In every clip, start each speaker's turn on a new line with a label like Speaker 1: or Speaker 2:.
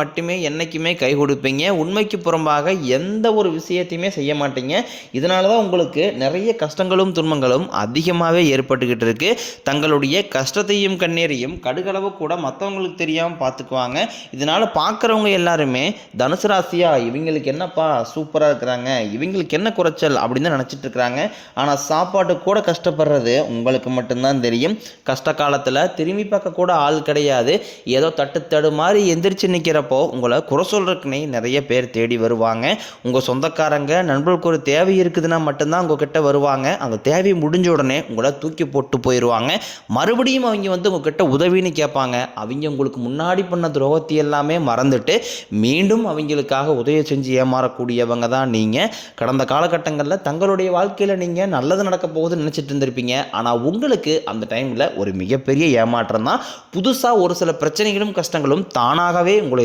Speaker 1: மட்டுமே என்றைக்குமே கை கொடுப்பீங்க. உண்மைக்கு புறம்பாக எந்த ஒரு விஷயத்தையுமே செய்ய மாட்டீங்க. இதனால தான் உங்களுக்கு நிறைய கஷ்டங்களும் துன்பங்களும் அதிகமாகவே ஏற்பட்டுக்கிட்டு இருக்கு. தங்களுடைய கஷ்டத்தையும் கண்ணீரையும் கடுகளவு கூட மற்றவங்களுக்கு தெரியாமல் பார்த்துக்குவாங்க இதனால் பார்க்குறவங்க எல்லாருமே தனுசு ராசியா இவங்களுக்கு என்னப்பா சூப்பராக இருக்கிறாங்க இவங்களுக்கு என்ன குறைச்சல் அப்படின்னு தான் நினச்சிட்டு இருக்கிறாங்க. ஆனால் சாப்பாட்டு கூட கஷ்டப்படுறது உங்களுக்கு மட்டும்தான் தெரியும். கஷ்ட காலத்தில் திரும்பி பார்க்க கூட ஆள் கிடையாது. ஏதோ தட்டு தடு மாதிரி எந்திரிச்சு நிற்கிற நிற்கிறப்போ உங்களை குறை சொல்கிறதுக்குனே நிறைய பேர் தேடி வருவாங்க. உங்கள் சொந்தக்காரங்க நண்பர்களுக்கு ஒரு தேவை இருக்குதுன்னா மட்டும்தான் உங்ககிட்ட வருவாங்க. அந்த தேவை முடிஞ்ச உடனே உங்களை தூக்கி போட்டு போயிடுவாங்க. மறுபடியும் அவங்க வந்து உங்ககிட்ட உதவின்னு கேட்பாங்க. அவங்க உங்களுக்கு முன்னாடி பண்ண துரோகத்தை எல்லாமே மறந்துட்டு மீண்டும் அவங்களுக்காக உதவி செஞ்சு ஏமாறக்கூடியவங்க தான் நீங்கள் கடந்த காலகட்டங்களில் தங்களுடைய வாழ்க்கையில் நீங்கள் நல்லது நடக்க போகுதுன்னு நினச்சிட்டு இருந்திருப்பீங்க. ஆனால் உங்களுக்கு அந்த டைமில் ஒரு மிகப்பெரிய ஏமாற்றம் தான். புதுசாக ஒரு சில பிரச்சனைகளும் கஷ்டங்களும் தானாகவே உங்களை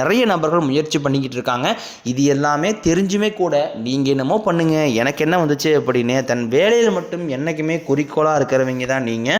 Speaker 1: நிறைய நபர்கள் முயற்சி பண்ணிக்கிட்டு இருக்காங்க. இது எல்லாமே தெரிஞ்சுமே கூட நீங்கள் என்னமோ பண்ணுங்கள் எனக்கு என்ன வந்துச்சு அப்படின்னு தன் வேலையில் மட்டும் என்றைக்குமே குறிக்கோளாக இருக்கிறவங்க தான் நீங்கள்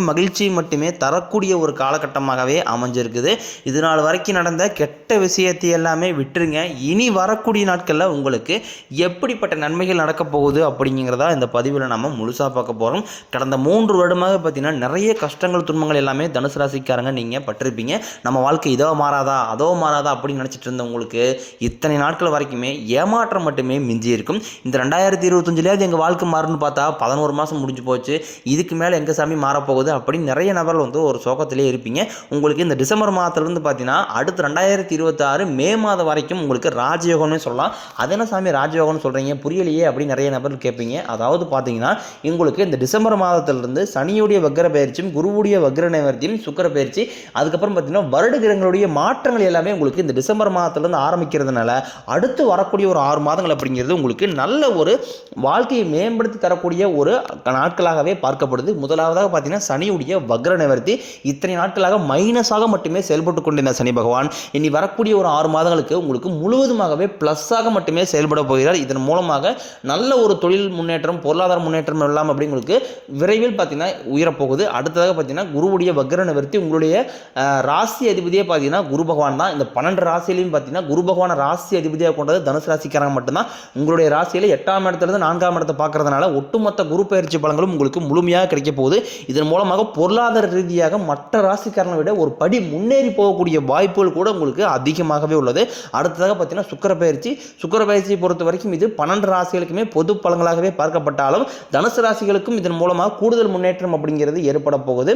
Speaker 1: மகிழ்ச்சியும் மட்டுமே தரக்கூடிய ஒரு காலகட்டமாகவே அமைஞ்சிருக்குது. இது நாள் வரைக்கும் நடந்த கெட்ட விஷயத்தை எல்லாமே விட்டுருங்க. இனி வரக்கூடிய நாட்களில் உங்களுக்கு எப்படிப்பட்ட நன்மைகள் நடக்கப் போகுது அப்படிங்கிறதா இந்த பதிவில் நம்ம முழுசாக பார்க்க போகிறோம் கடந்த மூன்று வருடமாக பார்த்தீங்கன்னா நிறைய கஷ்டங்கள் துன்பங்கள் எல்லாமே தனுசு ராசிக்காரங்க நீங்கள் பட்டிருப்பீங்க. நம்ம வாழ்க்கை இதோ மாறாதா அதோ மாறாதா அப்படின்னு நினச்சிட்டு இருந்தவங்களுக்கு இத்தனை நாட்கள் வரைக்குமே ஏமாற்றம் மட்டுமே மிஞ்சி இருக்கும். இந்த ரெண்டாயிரத்தி இருபத்தஞ்சிலேயாவது எங்கள் வாழ்க்கை மாறுன்னு பார்த்தா பதினோரு மாதம் முடிஞ்சு போச்சு. இதுக்கு மேலே எங்கள் சாமி மாறப்போகுது அப்படின்னு நிறைய நபர்கள் வந்து ஒரு சோகத்திலே இருப்பீங்க. உங்களுக்கு இந்த டிசம்பர் மாதத்துலேருந்து பார்த்தீங்கன்னா அடுத்து ரெண்டாயிரத்தி இருபத்தாறு மே மாதம் வரைக்கும் உங்களுக்கு ராஜயோகம்னு சொல்லலாம். அது என்ன சாமி ராஜயோகம்னு சொல்கிறீங்க புரியலையே அப்படின்னு நிறைய நபர்கள் கேட்பீங்க. அதாவது பார்த்தீங்கன்னா உங்களுக்கு இந்த டிசம்பர் மாதத்திலிருந்து சனியுடைய வக்கர பயிற்சியும் குருவுடைய வக்கர நிவர்த்தியும் சுக்கர பயிற்சி அதுக்கப்புறம் பார்த்தீங்கன்னா வருட கிரகங்களுடைய மாற்றங்கள் எல்லாமே உங்களுக்கு இந்த டிசம்பர் மாதத்துலேருந்து ஆரம்பிக்கிறதுனால அடுத்து வரக்கூடிய ஒரு ஆறு மாதங்கள் அப்படிங்கிறது உங்களுக்கு நல்ல ஒரு வாழ்க்கையை மேம்படுத்தி தரக்கூடிய ஒரு நாட்களாகவே பார்க்கப்படுது. முதலாவதாக பார்த்தீங்கன்னா சனியுடைய வக்ர நிவர்த்தி இத்தனை நாட்களாக மைனஸாக மட்டுமே செயல்பட்டு கொண்டிருந்த சனி பகவான். இனி வரக்கூடிய ஒரு ஆறு மாதங்களுக்கு உங்களுக்கு முழுவதுமாகவே ப்ளஸ்ஸாக மட்டுமே செயல்பட போகிறார். இதன் மூலமாக நல்ல ஒரு தொழில் முன்னேற்றம் பொருளாதார முன்னேற்றம் எல்லாம் அப்படி உங்களுக்கு விரைவில் பார்த்தீங்கன்னா உயரப்போகுது. அடுத்ததாக பார்த்தீங்கன்னா குருவுடைய வக்ர நிவர்த்தி உங்களுடைய ராசி அதிபதியே பார்த்தீங்கன்னா குரு பகவான் தான். இந்த பன்னெண்டு ராசியிலையும் பார்த்தீங்கன்னா குரு பகவான ராசி அதிபதியாக கொண்டது தனுசு ராசிக்காரங்க மட்டும்தான். உங்களுடைய ராசியில் எட்டாம் இடத்துலேருந்து நான்காம் இடத்தை பார்க்கறதுனால ஒட்டுமொத்த குரு பயிற்சி பலங்களும் உங்களுக்கு முழுமையாக கிடைக்க போகுது. இதன் மூலமாக பொருளாதார ரீதியாக மற்ற ராசிக்காரனை விட ஒரு படி முன்னேறி போகக்கூடிய வாய்ப்புகள் கூட உங்களுக்கு அதிகமாகவே உள்ளது. அடுத்ததாக பார்த்தீங்கன்னா சுக்கர பயிற்சி சுக்கர பயிற்சியை பொறுத்த வரைக்கும் இது பன்னெண்டு ராசிகளுக்குமே பொது பலங்களாகவே பார்க்கப்பட்டாலும் தனுசு ராசிகளுக்கும் இதன் மூலமாக கூடுதல் முன்னேற்றம் அப்படிங்கிறது ஏற்பட போகுது.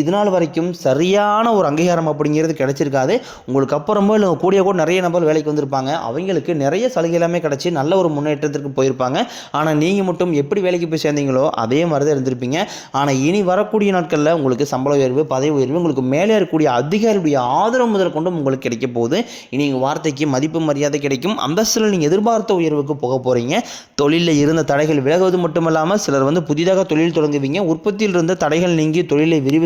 Speaker 1: இது நாள் வரைக்கும் சரியான ஒரு அங்கீகாரம் அப்படிங்கிறது கிடைச்சிருக்காது. உங்களுக்கு அப்புறமோ இல்லை கூடிய கூட நிறைய நபர் வேலைக்கு வந்திருப்பாங்க. அவங்களுக்கு நிறைய சலுகை எல்லாமே கிடச்சி நல்ல ஒரு முன்னேற்றத்திற்கு போயிருப்பாங்க. ஆனால் நீங்கள் மட்டும் எப்படி வேலைக்கு போய் சேர்ந்தீங்களோ அதே மாதிரி தான் இருந்திருப்பீங்க. ஆனால் இனி வரக்கூடிய நாட்களில் உங்களுக்கு சம்பள உயர்வு பதவி உயர்வு உங்களுக்கு மேலே இருக்கக்கூடிய அதிகாரியுடைய ஆதரவு முதல் கொண்டும் உங்களுக்கு கிடைக்க போகுது. இனி உங்கள் வார்த்தைக்கு மதிப்பு மரியாதை கிடைக்கும். அந்தஸ்தில் நீங்கள் எதிர்பார்த்த உயர்வுக்கு போக போகிறீங்க தொழிலில் இருந்த தடைகள் விலகுவது மட்டுமல்லாமல் சிலர் வந்து புதிதாக தொழில் தொடங்குவீங்க. உற்பத்தியில் இருந்த தடைகள் நீங்கி தொழிலை விரிவு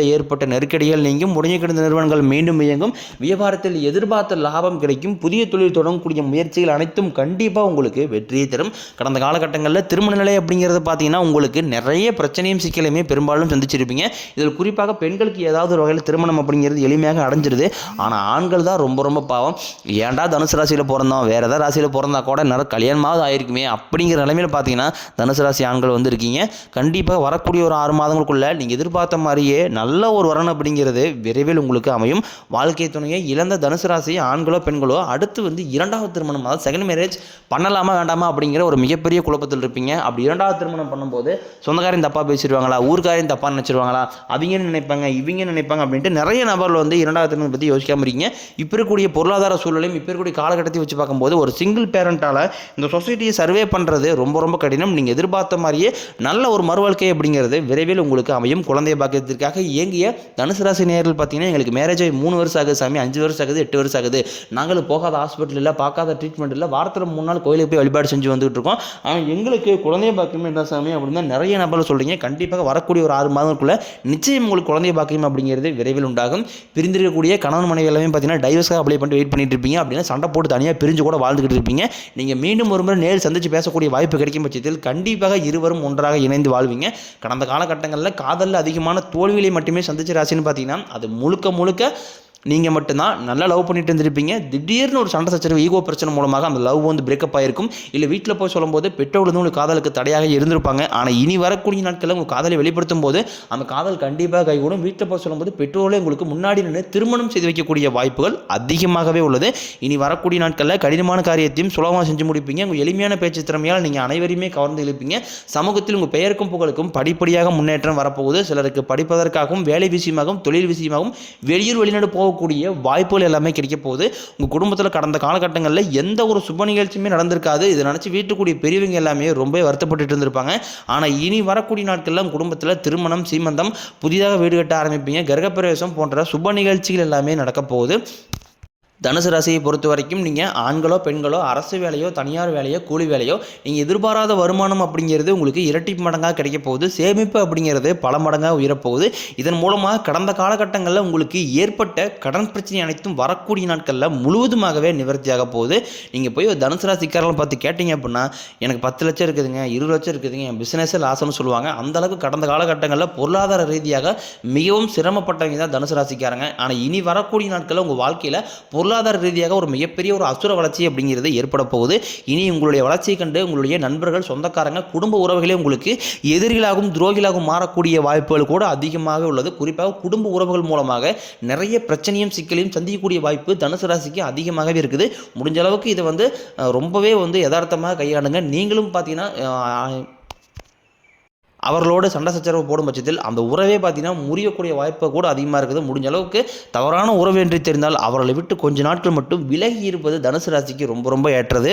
Speaker 1: தொழிலில் ஏற்பட்ட நெருக்கடிகள் நீங்கும் முடங்கி கிடந்த நிறுவனங்கள் மீண்டும் இயங்கும். வியாபாரத்தில் எதிர்பார்த்த லாபம் கிடைக்கும். புதிய தொழில் தொடங்கக்கூடிய முயற்சிகள் அனைத்தும் கண்டிப்பாக உங்களுக்கு வெற்றியை தரும். கடந்த காலகட்டங்களில் திருமண நிலை அப்படிங்கிறது பார்த்தீங்கன்னா உங்களுக்கு நிறைய பிரச்சனையும் சிக்கலையுமே பெரும்பாலும் சந்திச்சிருப்பீங்க இதில் குறிப்பாக பெண்களுக்கு ஏதாவது ஒரு வகையில் திருமணம் அப்படிங்கிறது எளிமையாக அடைஞ்சிருது. ஆனால் ஆண்கள் தான் ரொம்ப ரொம்ப பாவம். ஏன்டா தனுசு ராசியில் பிறந்தோம்? வேறு ஏதாவது ராசியில் பிறந்தா கூட நிறைய கல்யாணமாவது ஆயிருக்குமே. அப்படிங்கிற நிலைமையில் பார்த்தீங்கன்னா தனுசு ராசி ஆண்கள் வந்திருக்கீங்க கண்டிப்பாக வரக்கூடிய ஒரு ஆறு மாதங்களுக்குள்ள நீங்கள் எதிர்பார்த்த மாதிரியே நல்ல நல்ல ஒரு வரன் அப்படிங்கிறது விரைவில் உங்களுக்கு அமையும். வாழ்க்கை துணையை இழந்த தனுசு ராசி ஆண்களோ பெண்களோ அடுத்து வந்து இரண்டாவது திருமணம் அதாவது செகண்ட் மேரேஜ் பண்ணலாமா வேண்டாமா அப்படிங்கிற ஒரு மிகப்பெரிய குழப்பத்தில் இருப்பீங்க. அப்படி இரண்டாவது திருமணம் பண்ணும்போது சொந்தக்காரையும் தப்பாக பேசிடுவாங்களா ஊர்க்காரையும் தப்பாக நினச்சிருவாங்களா அவங்க நினைப்பாங்க இவங்க நினைப்பாங்க அப்படின்ட்டு நிறைய நபர்கள் வந்து இரண்டாவது திருமணம் பற்றி யோசிக்காமல் இருக்கீங்க. இப்போ இருக்கக்கூடிய பொருளாதார சூழலையும் இப்போ இருக்கக்கூடிய காலகட்டத்தை வச்சு பார்க்கும்போது ஒரு சிங்கிள் பேரண்டால் இந்த சொசைட்டியை சர்வே பண்ணுறது ரொம்ப ரொம்ப கடினம். நீங்கள் எதிர்பார்த்த மாதிரியே நல்ல ஒரு மறுவாழ்க்கை அப்படிங்கிறது விரைவில் உங்களுக்கு அமையும். குழந்தை பாக்கியத்திற்காக இயங்கிய தனுசு ராசி நேரில் பார்த்தீங்கன்னா எங்களுக்கு மேரேஜ் ஆகி மூணு வருஷம் ஆகுது சாமி அஞ்சு வருஷம் ஆகுது எட்டு வருஷம் ஆகுது. நாங்களும் போகாத ஹாஸ்பிட்டல் இல்லை பார்க்காத ட்ரீட்மெண்ட் இல்லை வாரத்தில் மூணு நாள் கோயிலுக்கு போய் வழிபாடு செஞ்சு வந்துகிட்டு இருக்கோம். ஆனால் எங்களுக்கு குழந்தை பாக்கியம் என்ன சாமி அப்படின்னு தான் நிறைய நபர்கள் சொல்கிறீங்க கண்டிப்பாக வரக்கூடிய ஒரு ஆறு மாதங்களுக்குள்ள நிச்சயம் உங்களுக்கு குழந்தை பாக்கியம் அப்படிங்கிறது விரைவில் உண்டாகும். பிரிந்திருக்கக்கூடிய கணவன் மனைவி எல்லாமே பார்த்தீங்கன்னா டைவர்ஸ்க்காக அப்ளை பண்ணிட்டு வெயிட் பண்ணிட்டு இருப்பீங்க. அப்படின்னா சண்டை போட்டு தனியாக பிரிஞ்சு கூட வாழ்ந்துகிட்டு இருப்பீங்க. நீங்கள் மீண்டும் ஒரு முறை நேரில் சந்திச்சு பேசக்கூடிய வாய்ப்பு கிடைக்கும் பட்சத்தில் கண்டிப்பாக இருவரும் ஒன்றாக இணைந்து வாழ்வீங்க. கடந்த காலகட்டங்களில் காதலில் அதிகமான தோல்விகளை மட்டும் சந்திச்ச ராசின்னு பார்த்தீங்கன்னா அது முழுக்க முழுக்க நீங்கள் மட்டும்தான் நல்லா லவ் பண்ணிட்டு இருந்திருப்பீங்க. திடீர்னு ஒரு சண்டை சச்சரவு ஈகோ பிரச்சனை மூலமாக அந்த லவ் வந்து பிரேக்கப் ஆயிருக்கும். இல்லை வீட்டில் போய் சொல்லும்போது பெற்றோர்கள் வந்து உங்களுக்கு காதலுக்கு தடையாக இருந்திருப்பாங்க. ஆனால் இனி வரக்கூடிய நாட்களில் உங்கள் காதலை வெளிப்படுத்தும் போது அந்த காதல் கண்டிப்பாக கைகூடும். வீட்டில் போய் சொல்லும்போது பெற்றோர்களே உங்களுக்கு முன்னாடி நின்று திருமணம் செய்து வைக்கக்கூடிய வாய்ப்புகள் அதிகமாகவே உள்ளது. இனி வரக்கூடிய நாட்களில் கடினமான காரியத்தையும் சுலபமாக செஞ்சு முடிப்பீங்க. உங்கள் எளிமையான பேச்சு திறமையால் நீங்கள் அனைவரையுமே கவர்ந்து இழுப்பீங்க. சமூகத்தில் உங்கள் பெயருக்கும் புகழுக்கும் படிப்படியாக முன்னேற்றம் வரப்போகுது. சிலருக்கு படிப்பதற்காகவும் வேலை விஷயமாகவும் தொழில் விஷயமாகவும் வெளியூர் வெளிநாடு போக போகக்கூடிய வாய்ப்புகள் எல்லாமே கிடைக்க போகுது. உங்கள் குடும்பத்தில் கடந்த காலகட்டங்களில் எந்த ஒரு சுப நிகழ்ச்சியுமே நடந்திருக்காது. இதை நினச்சி வீட்டுக்கூடிய பெரியவங்க எல்லாமே ரொம்ப வருத்தப்பட்டுட்டு இருந்திருப்பாங்க. ஆனால் இனி வரக்கூடிய நாட்களில் உங்கள் குடும்பத்தில் திருமணம் சீமந்தம் புதிதாக வீடு கட்ட ஆரம்பிப்பீங்க. கிரகப்பிரவேசம் போன்ற சுப நிகழ்ச்சிகள் எல்லாமே நடக்க போகுது. தனுசு ராசியை பொறுத்த வரைக்கும் நீங்கள் ஆண்களோ பெண்களோ அரசு வேலையோ தனியார் வேலையோ கூலி வேலையோ நீங்கள் எதிர்பாராத வருமானம் அப்படிங்கிறது உங்களுக்கு இரட்டி மடங்காக கிடைக்க போகுது. சேமிப்பு அப்படிங்கிறது பல மடங்காக உயரப்போகுது. இதன் மூலமாக கடந்த காலகட்டங்களில் உங்களுக்கு ஏற்பட்ட கடன் பிரச்சனை அனைத்தும் வரக்கூடிய நாட்களில் முழுவதுமாகவே நிவர்த்தியாக போகுது. நீங்கள் போய் தனுசு ராசிக்காரங்களை பார்த்து கேட்டிங்க அப்படின்னா எனக்கு பத்து லட்சம் இருக்குதுங்க இருபது லட்சம் இருக்குதுங்க என் பிஸ்னஸே லாஸ்னு சொல்லுவாங்க. அந்த அளவுக்கு கடந்த காலகட்டங்களில் பொருளாதார ரீதியாக மிகவும் சிரமப்பட்டவங்க தான் தனுசு ராசிக்காரங்க. ஆனால் இனி வரக்கூடிய நாட்களில் உங்கள் வாழ்க்கையில் பொருள் பொருளாதார ரீதியாக ஒரு மிகப்பெரிய ஒரு அசுர வளர்ச்சி அப்படிங்கிறது ஏற்பட போகுது. இனி உங்களுடைய வளர்ச்சியை கண்டு உங்களுடைய நண்பர்கள் சொந்தக்காரங்க குடும்ப உறவுகளே உங்களுக்கு எதிரிகளாகவும் துரோகிகளாகவும் மாறக்கூடிய வாய்ப்புகள் கூட அதிகமாக உள்ளது. குறிப்பாக குடும்ப உறவுகள் மூலமாக நிறைய பிரச்சனையும் சிக்கலையும் சந்திக்கக்கூடிய வாய்ப்பு தனுசு ராசிக்கு அதிகமாகவே இருக்குது. முடிஞ்ச அளவுக்கு இதை வந்து ரொம்பவே வந்து யதார்த்தமாக கையாளுங்க. நீங்களும் பார்த்தீங்கன்னா அவர்களோடு சண்டை சச்சரவு போடும் பட்சத்தில் அந்த உறவே பார்த்தீங்கன்னா முறியக்கூடிய வாய்ப்பு கூட அதிகமாக இருக்குது. முடிஞ்ச அளவுக்கு தவறான உறவு என்று தெரிந்தால் அவர்களை விட்டு கொஞ்ச நாட்கள் மட்டும் விலகி இருப்பது தனுசு ராசிக்கு ரொம்ப ரொம்ப ஏற்றது.